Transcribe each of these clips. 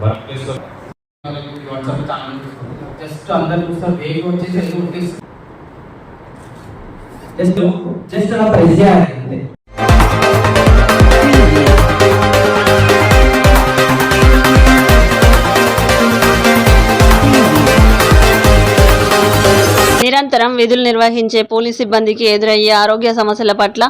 Work ప్లేస్లో WhatsApp channel just అందరు చూస్తారు వేగి వచ్చేసి ఎందుకు కొట్టేసి జస్ట్ జస్ట్ అలా ప్రెస్ చేయాలి అంతే. నిరంతరం విధులు నిర్వహించే పోలీస్ సిబ్బందికి ఎదురయ్యే ఆరోగ్య సమస్యల పట్ల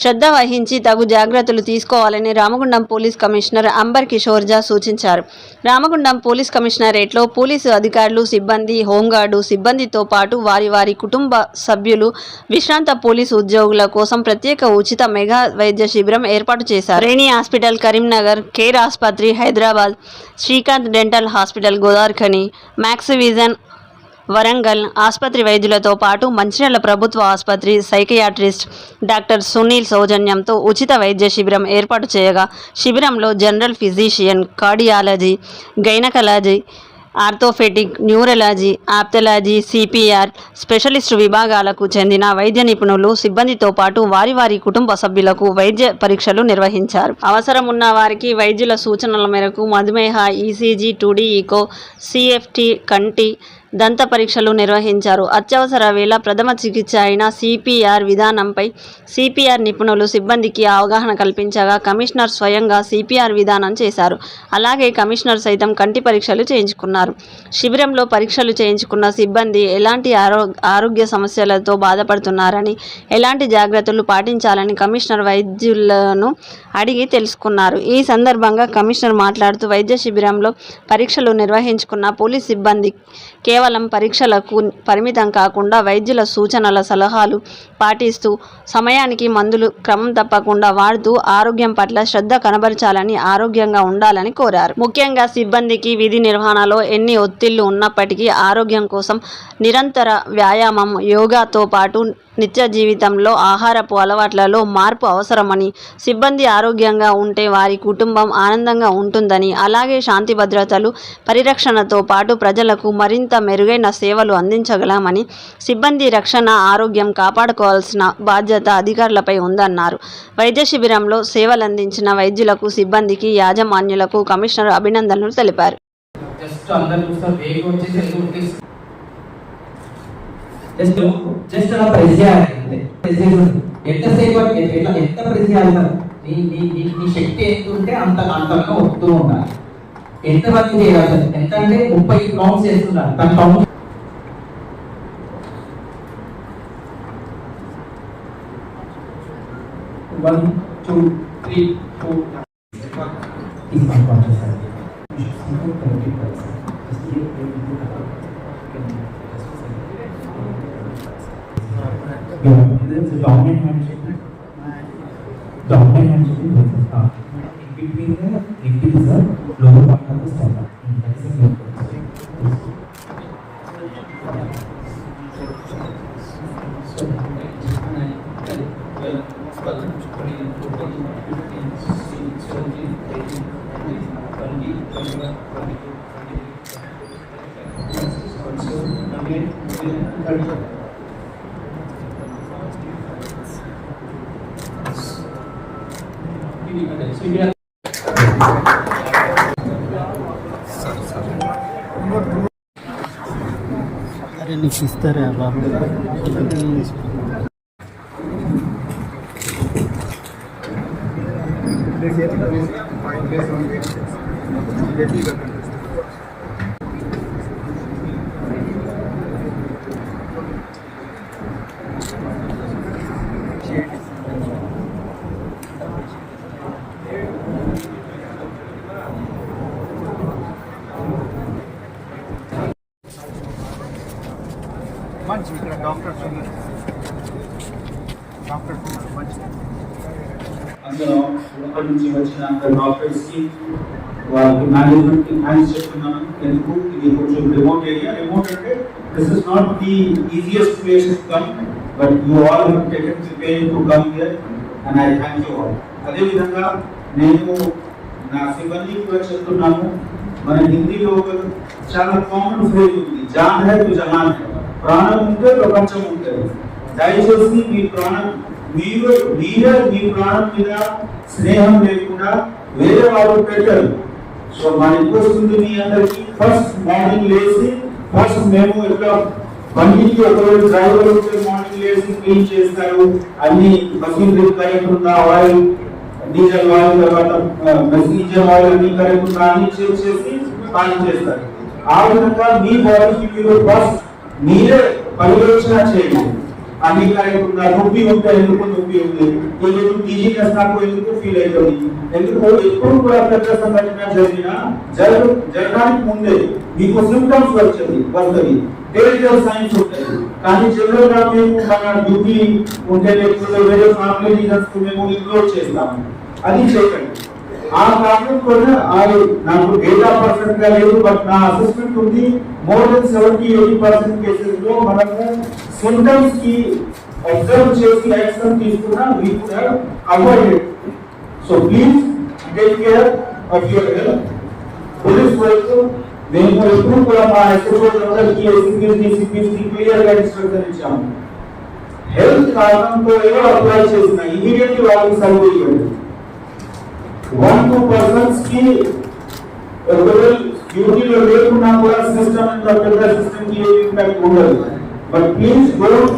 శ్రద్ధ వహించి తగు జాగ్రత్తలు తీసుకోవాలని రామగుండం పోలీస్ కమిషనర్ అంబర్ కిషోర్ జా సూచించారు. రామగుండం పోలీస్ కమిషనరేట్లో పోలీసు అధికారులు సిబ్బంది హోంగార్డు సిబ్బందితో పాటు వారి వారి కుటుంబ సభ్యులు విశ్రాంత పోలీసు ఉద్యోగుల కోసం ప్రత్యేక ఉచిత మెగా వైద్య శిబిరం ఏర్పాటు చేశారు. రేణి హాస్పిటల్ కరీంనగర్ కేర్ ఆసుపత్రి Hyderabad Srikanth dental hospital Godavarikhani Max Vision Warangal ఆసుపత్రి వైద్యులతో పాటు మంచిర్యాల ప్రభుత్వ ఆసుపత్రి సైకియాట్రిస్ట్ డాక్టర్ సునీల్ సౌజన్యంతో ఉచిత వైద్య శిబిరం ఏర్పాటు చేయగా శిబిరంలో general physician cardiology gynaecology orthopaedic neurology ophthalmology CPR specialist విభాగాలకు చెందిన వైద్య నిపుణులు సిబ్బందితో పాటు వారి వారి కుటుంబ సభ్యులకు వైద్య పరీక్షలు నిర్వహించారు. అవసరం ఉన్న వారికి వైద్యుల సూచనల మేరకు మధుమేహ ఈసీజీ టూడీ ఈకో సిఎఫ్టి కంటి దంత పరీక్షలు నిర్వహించారు. అత్యవసర వేళ ప్రథమ చికిత్స అయిన సిపిఆర్ విధానంపై సిపిఆర్ నిపుణులు సిబ్బందికి అవగాహన కల్పించగా కమిషనర్ స్వయంగా సిపిఆర్ విధానం చేశారు. అలాగే కమిషనర్ సైతం కంటి పరీక్షలు చేయించుకున్నారు. శిబిరంలో పరీక్షలు చేయించుకున్న సిబ్బంది ఎలాంటి ఆరో ఆరోగ్య సమస్యలతో బాధపడుతున్నారని ఎలాంటి జాగ్రత్తలు పాటించాలని కమిషనర్ వైద్యులను అడిగి తెలుసుకున్నారు. ఈ సందర్భంగా కమిషనర్ మాట్లాడుతూ వైద్య శిబిరంలో పరీక్షలు నిర్వహించుకున్న పోలీస్ సిబ్బంది కేవలం పరీక్షలకు పరిమితం కాకుండా వైద్యుల సూచనల సలహాలు పాటిస్తూ సమయానికి మందులు క్రమం తప్పకుండా వాడుతూ ఆరోగ్యం పట్ల శ్రద్ధ కనబరచాలని ఆరోగ్యంగా ఉండాలని కోరారు. ముఖ్యంగా సిబ్బందికి విధి నిర్వహణలో ఎన్ని ఒత్తిళ్ళు ఉన్నప్పటికీ ఆరోగ్యం కోసం నిరంతర వ్యాయామం యోగాతో పాటు నిత్య జీవితంలో ఆహారపు అలవాట్లలో మార్పు అవసరమని సిబ్బంది ఆరోగ్యంగా ఉంటే వారి కుటుంబం ఆనందంగా ఉంటుందని అలాగే శాంతి భద్రతలు పరిరక్షణతో పాటు ప్రజలకు మరింత మెరుగైన సేవలు అందించగలమని సిబ్బంది రక్షణ ఆరోగ్యం కాపాడుకోవాల్సిన బాధ్యత అధికారులపై ఉందన్నారు. వైద్య శిబిరంలో సేవలందించిన వైద్యులకు సిబ్బందికి యాజమాన్యులకు కమిషనర్ అభినందనలు తెలిపారు. జస్ట్ జస్ట్ అలా ప్రెస్ చేయాలి అంతే ప్రెస్ చేసి ఎంతసేపు ఎట్లా ఎంత ప్రెస్ చేయాలి నీ నీ నీ శక్తి ఎంత ఉంటే అంత అంతగా వస్తూ ఉండాలి. ఎంత మంది చేయాలి ఎంత అంటే ముప్పై కౌంట్స్ చేస్తున్నారు. తన count one two three four your presence is dominant handshake. Dominant handshake with the star. In between the neck is the lower part of the stomach. That is the main Thank you. ఇస్తారా బాబు మంచి ఇక్కడ doctors ఉన్నారు doctors ఉన్నారు మంచి అందులో లోపల నుంచి వచ్చిన అందరు డాక్టర్స్కి వాళ్ళకి మేనేజ్మెంట్కి థ్యాంక్స్ చెప్తున్నాను ఎందుకు ఇది కొంచెం రిమోట్ ఏరియా రిమోట్ అంటే this is not the easiest place to come but you all have taken the pain to come here and I thank you all అదే విధంగా నేను నా సిబ్బందికి కూడా చెప్తున్నాను మన హిందీలో ఒక చాలా కామన్ ఫ్రేజ్ ఉంది జాన్ హై టు జహాన్ హై ప్రాణం ఉంటే ప్రపంచం ఉంటుంది. దయచేసి మీ ప్రాణం మీరు మీరే మీ ప్రాణం మీద స్నేహం లేకుండా వేరే వాళ్ళు పెట్టరు. సో మన రిక్వెస్ట్ మీ అందరికి. ఫస్ట్ మార్నింగ్ లేచి ఫస్ట్ మేము ఇట్లా బండికి ఒకవేళ డ్రైవర్ ఉంటే మార్నింగ్ లేచి క్లీన్ చేస్తారు. అన్ని మషినరీ కరెక్ట్ ఉందా? ఆయిల్ డీజిల్ ఆయిల్ తర్వాత డీజిల్ ఆయిల్ అన్ని కరెక్ట్ ఉందా? అన్ని చెక్ చేసి పని చేస్తారు. ఆ విధంగా మీ బాడీకి మీరు ఫస్ట్ మీరే పరిరక్షణ చేయండి. అన్ని నొప్పి ఉంటే ఎందుకు నొప్పి ఉంది? ఎందుకు టీజీఎస్ నాకు ఎందుకు ఫీల్ అవుతుంది ఎందుకు? ఎప్పుడు కూడా పెద్ద సంఘటన జరిగిన జరగ జరగడానికి ముందే మీకు సిమ్టమ్స్ వచ్చేది వస్తుంది. డేంజర్ సైన్స్ ఉంటాయి. కానీ చివరిగా మేము మన డ్యూటీ ఉంటే లేకపోతే వేరే ఫ్యామిలీ రీజన్స్ మేము ఇగ్నోర్ చేస్తాము. అది చేయకండి. ఆ కారణం కూడా ఆ నాకు డేటా పర్సెంట్గా లేదు బట్ నా అసెస్మెంట్ ఉంది. More than seventy eighty percent కేసెస్లో మనము సింటమ్స్కి అబ్జర్వ్ చేసి యాక్షన్ తీసుకున్నా we could have so please take care of your health police వైపు మేము ఎప్పుడు కూడా మా ఎస్ఎస్ఓలందరికీ ఎస్పీస్ డిసిపీస్ క్లియర్గా ఇన్స్ట్రక్షన్ ఇచ్చాము. హెల్త్ కారణంతో ఏదో అప్లై చేసిన ఇమీడియట్లీ వాళ్ళకి సర్వే ఇవ్వండి. వన్ టూ పర్సన్స్కి ఒకవేళ డ్యూటీలో లేకున్నా కూడా సిస్టమ్ ఇంత పెద్ద సిస్టమ్కి ఏమి ఇంపాక్ట్ ఉండదు but please don't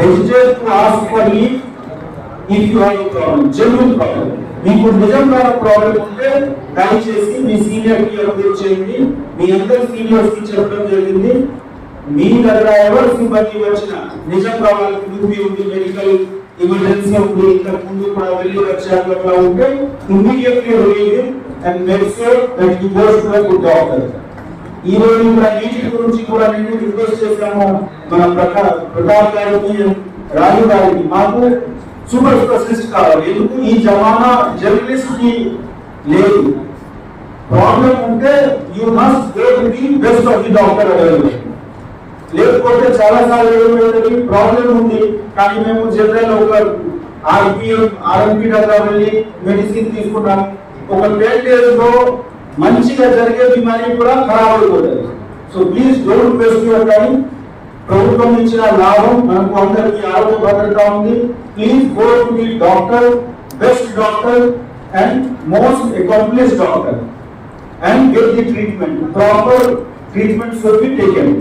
hesitate to ask for leave if you have problem genuine problem మీకు నిజంగా ప్రాబ్లం ఉంటే దయచేసి మీ సీనియర్కి అప్డేట్ చేయండి. మీ అందరి సీనియర్స్కి చెప్పడం జరిగింది. మీ దగ్గర ఎవరు సిబ్బంది వచ్చిన నిజంగా వాళ్ళకి ఉంది మెడికల్ ఎమర్జెన్సీ ఉంది ఇంతకు ముందు కూడా వెళ్ళి వచ్చాక అట్లా ఉంటే immediately relieve and make sure that you go to a good doctor ఈ రోజు కూడా నీటి గురించి కూడా నేను రిక్వెస్ట్ చేశాము మన ప్రకా- ప్రతాప్ గారికి రాజు గారికి మాకు సూపర్ స్పెషలిస్ట్ కావాలి ఎందుకు ఈ జమానా జర్నలిస్ట్కి లేదు ప్రాబ్లం ఉంటే you must go to the best of the doctor available లేకపోతే చాలా సార్లు ఏమైంది ప్రాబ్లం ఉంది. కానీ మేము జనరల్ ఒక ఆర్పిఎం ఆర్ఎంపీ దగ్గర వెళ్ళి మెడిసిన్ తీసుకున్నాం. ఒక టెన్ డేస్లో మంచిగా జరిగే బిమారీ కూడా ఖరాబ్ అయిపోతుంది so please don't waste your time ప్రభుత్వం ఇచ్చిన లాభం మనకు అందరికీ ఆరోగ్య భద్రత ఉంది. Please go to the doctor best doctor and most accomplish doctor and get the treatment proper treatment should be taken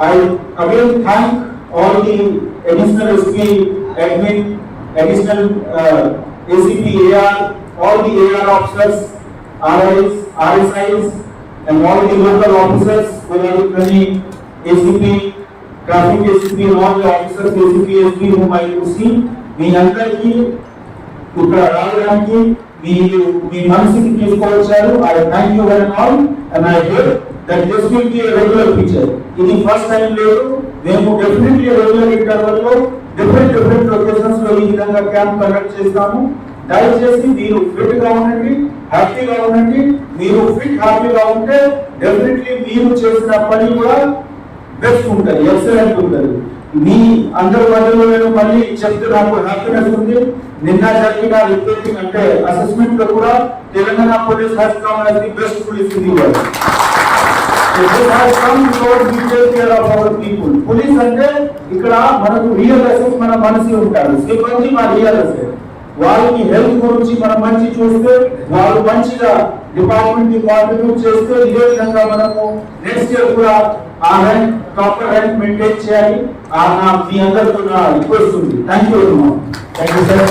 I again thank all the additional SP, admin, additional uh, ACP, AR, all the AR officers, RIs, RSIs, and all the local officers, whether it be ACP, traffic ACP, and all the officers, ACP, SP, whom I could see, మీ అందరికీ ఇక్కడ రావడానికి మీరు మీ మనసుకి తీసుకొచ్చారు I thank you very all and I hope That this will be regular feature ఇది first time లేదు. మేము definitely regular interval different different లొకేషన్స్లో ఈ విధంగా క్యాంప్ కండక్ట్ చేస్తాము. దయచేసి మీరు ఫిట్గా ఉండండి హ్యాపీగా ఉండండి. మీరు ఫిట్ హ్యాపీగా ఉంటే డెఫినెట్లీ మీరు చేసిన పని కూడా బెస్ట్ ఉంటుంది ఎక్సలెంట్ ఉంటుంది. మీ అందరి మధ్యలో నేను మళ్ళీ చెప్తే నాకు హ్యాపీనెస్ ఉంది. నిన్న జరిగిన రిపోర్టింగ్ అంటే అసెస్మెంట్లో కూడా Telangana police has come the best police in the world police అంటే ఇక్కడ మనకు రియల్ అసెట్ మన మనిషి ఉంటారు సిబ్బంది మా రియల్ అసెట్ వాళ్ళకి హెల్త్ గురించి మనం మంచి చూస్తే వాళ్ళు మంచిగా డిపార్ట్మెంట్ని కాంట్రిబ్యూట్ చేస్తే ఇదే విధంగా మనము నెక్స్ట్ ఇయర్ కూడా ఆ ర్యాంక్ ప్రాపర్ ర్యాంక్ మెయింటైన్ చేయాలి ఆ నా మీ అందరితో రిక్వెస్ట్ ఉంది thank you thank you sir